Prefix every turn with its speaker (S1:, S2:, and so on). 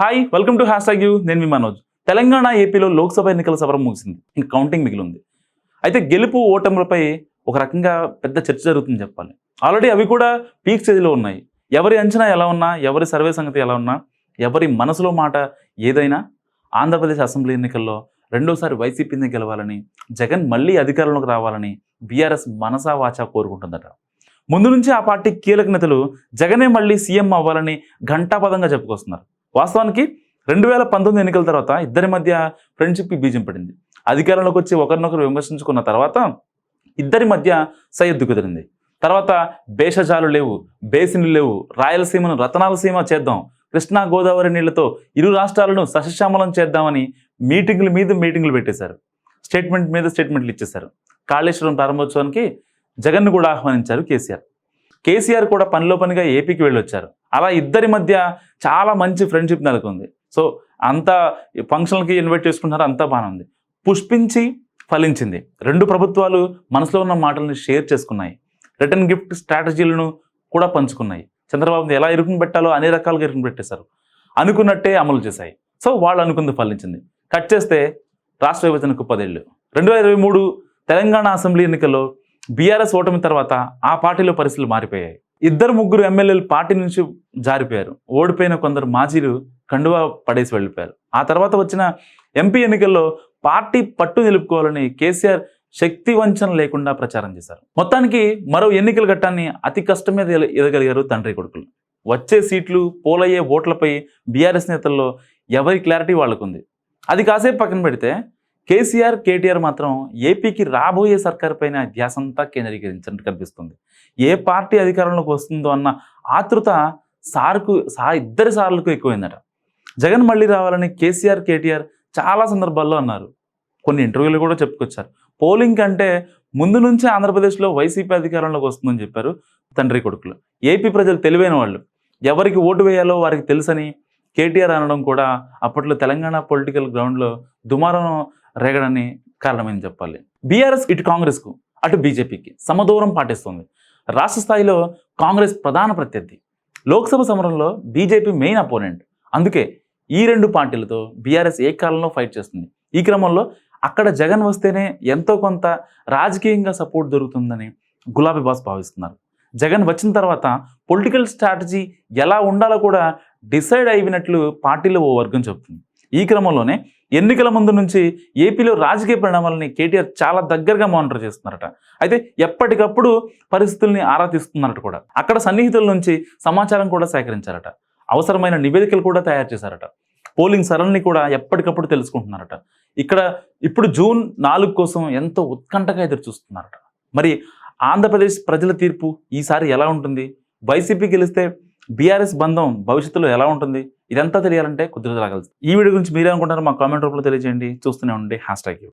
S1: Hi welcome to hashtag you నేను మీ మనోజ్. తెలంగాణ ఏపీలో లోక్సభ ఎన్నికల సభరం ముగిసింది. ఇంకా కౌంటింగ్ మిగిలి ఉంది అయితే గెలుపు ఓటములపై ఒక రకంగా పెద్ద చర్చ జరుగుతుంది చెప్పాలి. ఆల్రెడీ అవి కూడా పీక్ స్టేజ్లో ఉన్నాయి. ఎవరి అంచనా ఎలా ఉన్నా ఎవరి సర్వే సంగతి ఎలా ఉన్నా ఎవరి మనసులో మాట ఏదైనా ఆంధ్రప్రదేశ్ అసెంబ్లీ ఎన్నికల్లో రెండోసారి వైసీపీని గెలవాలని జగన్ మళ్ళీ అధికారంలోకి రావాలని బీఆర్ఎస్ మనసా వాచా కోరుకుంటుందట. ముందు నుంచి ఆ పార్టీ కీలక నేతలు జగనే మళ్ళీ సీఎం అవ్వాలని ఘంటాపదంగా చెప్పుకొస్తున్నారు. వాస్తవానికి రెండు వేల పంతొమ్మిది ఎన్నికల తర్వాత ఇద్దరి మధ్య ఫ్రెండ్షిప్కి బీజం పడింది. అధికారంలోకి వచ్చి ఒకరినొకరు విమర్శించుకున్న తర్వాత ఇద్దరి మధ్య సయ్యద్దు కుదిరింది. తర్వాత భేషజాలు లేవు బేసిన్లు లేవు రాయలసీమను రతనాలసీమ చేద్దాం కృష్ణా గోదావరి నీళ్ళతో ఇరు రాష్ట్రాలను సశశ్యామలం చేద్దామని మీటింగుల మీద మీటింగులు పెట్టేశారు. స్టేట్మెంట్ మీద స్టేట్మెంట్లు ఇచ్చేశారు. కాళేశ్వరం ప్రారంభోత్సవానికి జగన్ను కూడా ఆహ్వానించారు కేసీఆర్. కేసీఆర్ కూడా పనిలో పనిగా ఏపీకి వెళ్ళొచ్చారు. అలా ఇద్దరి మధ్య చాలా మంచి ఫ్రెండ్షిప్ నెలకొంది. సో అంతా ఫంక్షన్లకి ఇన్వైట్ చేసుకుంటున్నారు అంతా బాగానే ఉంది. పుష్పించి ఫలించింది. రెండు ప్రభుత్వాలు మనసులో ఉన్న మాటలను షేర్ చేసుకున్నాయి. రిటర్న్ గిఫ్ట్ స్ట్రాటజీలను కూడా పంచుకున్నాయి. చంద్రబాబుని ఎలా ఇరుకుని పెట్టాలో అన్ని రకాలుగా ఇరుకుని పెట్టేశారు. అనుకున్నట్టే అమలు చేశాయి. సో వాళ్ళు అనుకుంది ఫలించింది. కట్ చేస్తే రాష్ట్ర విభజనకు పదేళ్ళు. రెండు వేల ఇరవై మూడు తెలంగాణ అసెంబ్లీ ఎన్నికల్లో బీఆర్ఎస్ ఓటమి తర్వాత ఆ పార్టీలో పరిస్థితులు మారిపోయాయి. ఇద్దరు ముగ్గురు ఎమ్మెల్యేలు పార్టీ నుంచి జారిపోయారు. ఓడిపోయిన కొందరు మాజీలు కండువా పడేసి వెళ్ళిపోయారు. ఆ తర్వాత వచ్చిన ఎంపీ ఎన్నికల్లో పార్టీ పట్టు నిలుపుకోవాలని కేసీఆర్ శక్తి వంచన లేకుండా ప్రచారం చేశారు. మొత్తానికి మరో ఎన్నికల ఘట్టాన్ని అతి కష్టం మీద ఎదగలిగారు తండ్రి కొడుకులు. వచ్చే సీట్లు పోలయ్యే ఓట్లపై బీఆర్ఎస్ నేతల్లో ఎవరి క్లారిటీ వాళ్ళకుంది? అది కాసేపు పక్కన పెడితే కేసీఆర్ కేటీఆర్ మాత్రం ఏపీకి రాబోయే సర్కార్ పైన ధ్యాసంతా కేంద్రీకరించినట్టు కనిపిస్తుంది. ఏ పార్టీ అధికారంలోకి వస్తుందో అన్న ఆతృత సార్కు సా ఇద్దరి సార్లకు ఎక్కువైందట. జగన్ మళ్ళీ రావాలని కేసీఆర్ కేటీఆర్ చాలా సందర్భాల్లో అన్నారు. కొన్ని ఇంటర్వ్యూలు కూడా చెప్పుకొచ్చారు. పోలింగ్ కంటే ముందు నుంచే ఆంధ్రప్రదేశ్లో వైసీపీ అధికారంలోకి వస్తుందని చెప్పారు తండ్రి కొడుకులు. ఏపీ ప్రజలు తెలివైన వాళ్ళు. ఎవరికి ఓటు వేయాలో వారికి తెలుసని కేటీఆర్ అనడం కూడా అప్పట్లో తెలంగాణ పొలిటికల్ గ్రౌండ్లో దుమారం రేగడని కారణమని చెప్పాలి? బీఆర్ఎస్ ఇటు కాంగ్రెస్కు అటు బీజేపీకి సమదూరం పాటిస్తుంది. రాష్ట్ర స్థాయిలో కాంగ్రెస్ ప్రధాన ప్రత్యర్థి. లోక్సభ సమరంలో బీజేపీ మెయిన్ అపోనెంట్. అందుకే ఈ రెండు పార్టీలతో బీఆర్ఎస్ ఏ కాలంలో ఫైట్ చేస్తుంది. ఈ క్రమంలో అక్కడ జగన్ వస్తేనే ఎంతో కొంత రాజకీయంగా సపోర్ట్ దొరుకుతుందని గులాబీ బాస్ భావిస్తున్నారు. జగన్ వచ్చిన తర్వాత పొలిటికల్ స్ట్రాటజీ ఎలా ఉండాలో కూడా డిసైడ్ అయినట్లు పార్టీలో ఓ వర్గం చెబుతుంది. ఈ క్రమంలోనే ఎన్నికల ముందు నుంచి ఏపీలో రాజకీయ పరిణామాలని కేటీఆర్ చాలా దగ్గరగా మానిటర్ చేస్తున్నారట. అయితే ఎప్పటికప్పుడు పరిస్థితుల్ని ఆరా తీస్తున్నారట కూడా. అక్కడ సన్నిహితుల నుంచి సమాచారం కూడా సేకరించారట. అవసరమైన నివేదికలు కూడా తయారు చేశారట. పోలింగ్ సరళిని కూడా ఎప్పటికప్పుడు తెలుసుకుంటున్నారట. ఇక్కడ ఇప్పుడు జూన్ నాలుగు కోసం ఎంతో ఉత్కంఠగా ఎదురు చూస్తున్నారట. మరి ఆంధ్రప్రదేశ్ ప్రజల తీర్పు ఈసారి ఎలా ఉంటుంది? వైసీపీ గెలిస్తే బీఆర్ఎస్ బంధం భవిష్యత్తులో ఎలా ఉంటుంది? ఇదంతా తెలియాలంటే కుదిరి రాగలదు ఈ వీడియో గురించి మీరేమనుకుంటారో మా కామెంట్ రూపంలో తెలియజేయండి. చూస్తూనే ఉండండి. Hash tag